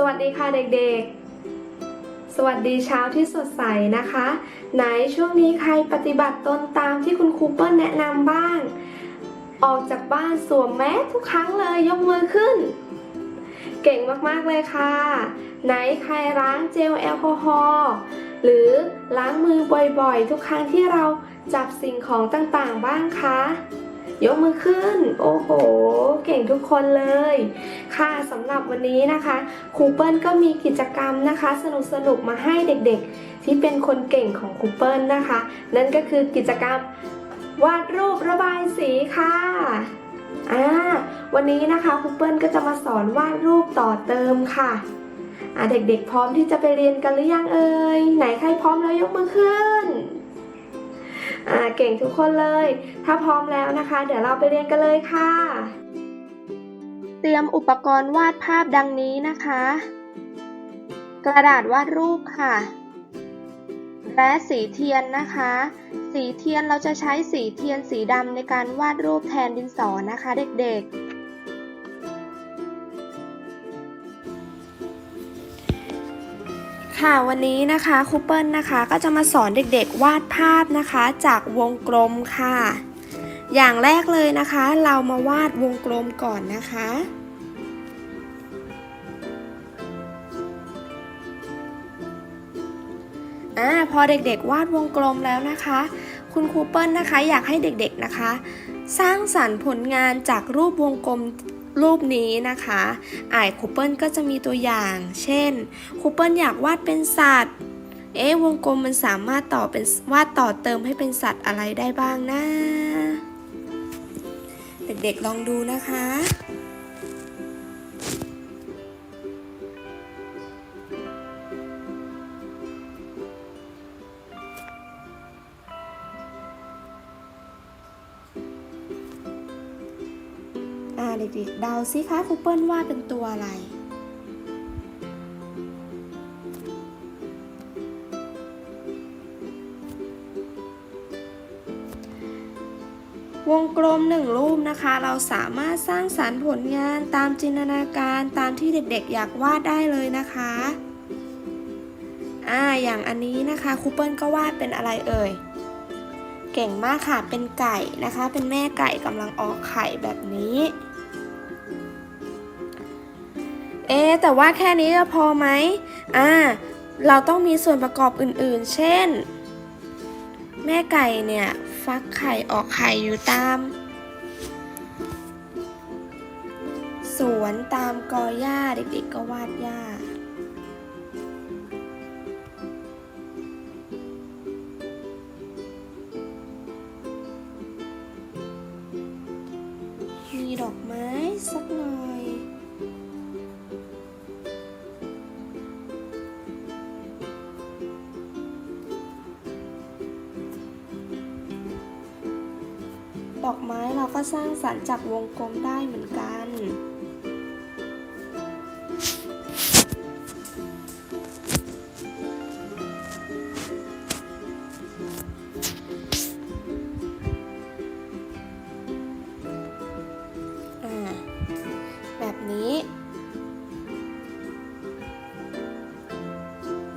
สวัสดีค่ะเด็กๆ สวัสดีเช้าที่สดใสนะคะ ไหนช่วงนี้ใครปฏิบัติตนตามที่คุณครูเปิ้ลแนะนำบ้าง ออกจากบ้านสวมแมสทุกครั้งเลยยกมือขึ้น เก่งมากๆเลยค่ะ ไหนใครล้างเจลแอลกอฮอล์หรือล้างมือบ่อยๆ ทุกครั้งที่เราจับสิ่งของต่างๆบ้างคะ ยกมือขึ้น โอ้โห เก่งทุกคนเลย ค่ะสำหรับวันนี้นะคะครูเปิลก็มีกิจกรรมนะคะ สนุกๆมาให้เด็กๆ ที่เป็นคนเก่งของครูเปิลนะคะ นั่นก็คือกิจกรรมวาดรูประบายสีค่ะอ่าวันนี้นะคะครูเปิลก็จะมาสอนวาดรูปต่อเติมค่ะอ่าเด็กๆ พร้อมที่จะไปเรียนกันหรือยังเอ่ยไหนใครพร้อมแล้วยกมือขึ้น เก่งทุกคนเลย ถ้าพร้อมแล้วนะคะ เดี๋ยวเราไปเรียนกันเลยค่ะ เตรียมอุปกรณ์วาดภาพดังนี้นะคะ กระดาษวาดรูปค่ะ และสีเทียนนะคะ สีเทียนเราจะใช้สีเทียนสีดำในการวาดรูปแทนดินสอนะคะ เด็กๆ ค่ะวันนี้นะคะครูเปิลนะคะก็จะมาสอนเด็กๆวาดภาพนะคะจากวงกลมค่ะ อย่างแรกเลยนะคะ เรามาวาดวงกลมก่อนนะคะ อ่าพอเด็กๆวาดวงกลมแล้วนะคะ คุณครูเปิลนะคะอยากให้เด็กๆนะคะ สร้างสรรค์ผลงานจากรูปวงกลม รูปนี้นะคะอายคูเปิลก็จะมีตัวอย่าง เช่นคูเปิลอยากวาดเป็นสัตว์ เอ๊ะวงกลมมันสามารถต่อเป็นวาดต่อเติมให้เป็นสัตว์อะไรได้บ้างนะ เด็กๆลองดูนะคะ เด็กๆเดาซิคะครูเปิลวาดเป็นตัวอะไร วงกลมหนึ่งรูปนะคะ เราสามารถสร้างสารรค์ผลงานตามจินตนาการตามที่เด็กๆ อยากวาดได้เลยนะคะอ่าอย่างอันนี้นะคะครูเปิลก็วาดเป็นอะไรเอ่ยเก่งมากค่ะ เป็นไก่นะคะ เป็นแม่ไก่กำลังออกไข่แบบนี้ เอ๊แต่ว่าแค่นี้จะพอไหมอ่า เราต้องมีส่วนประกอบอื่นๆ เช่น แม่ไก่เนี่ย ฟักไข่ออกไข่อยู่ตาม สวนตามกอหญ้าเด็กๆก็วาดหญ้ามีดอกไม้สักหน่อย ดอกไม้เราก็สร้างสรรค์จากวงกลมได้เหมือนกัน แบบนี้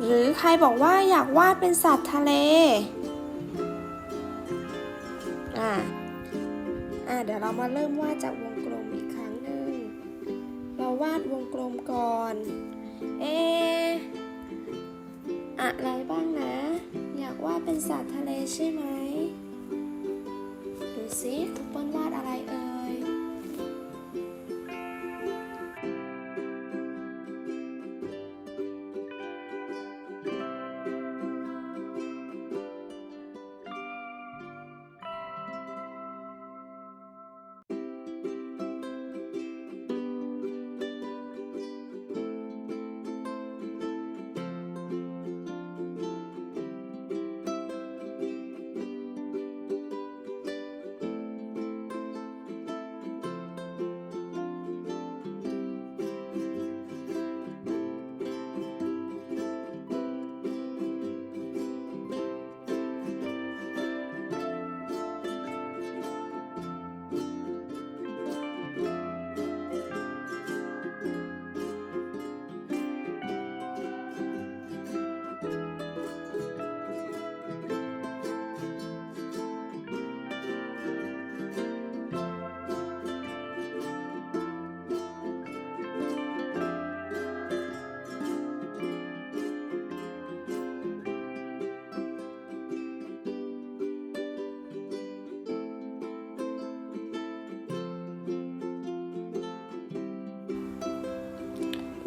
หรือใครบอกว่าอยากวาดเป็นสัตว์ทะเล อ่าเดี๋ยวเรามาเริ่มวาดจากวงกลมอีกครั้งหนึ่ง เราวาดวงกลมก่อน เอะอะไรบ้างนะ อยากวาดเป็นสัตว์ทะเลใช่ไหม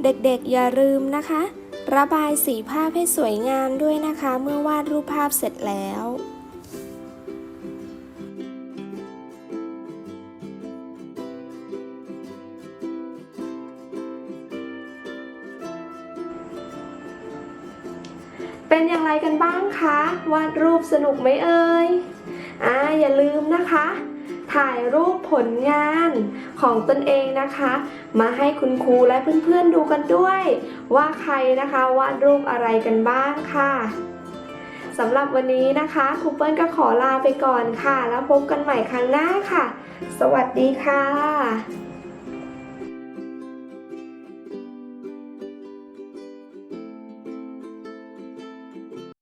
เด็กๆอย่าลืมนะคะ ระบายสีภาพให้สวยงามด้วยนะคะ เมื่อวาดรูปภาพเสร็จแล้วเป็นอย่างไรกันบ้างคะ วาดรูปสนุกไหมเอ่ย อ่าอย่าลืมนะคะ ถ่ายรูป ผลงานของตนเองนะคะ มาให้คุณครูและเพื่อนๆดูกันด้วย ว่าใครนะคะวาดรูปอะไรกันบ้างค่ะสำหรับวันนี้นะคะครูเปิ้ลก็ขอลาไปก่อนค่ะ แล้วพบกันใหม่ครั้งหน้าค่ะ สวัสดีค่ะ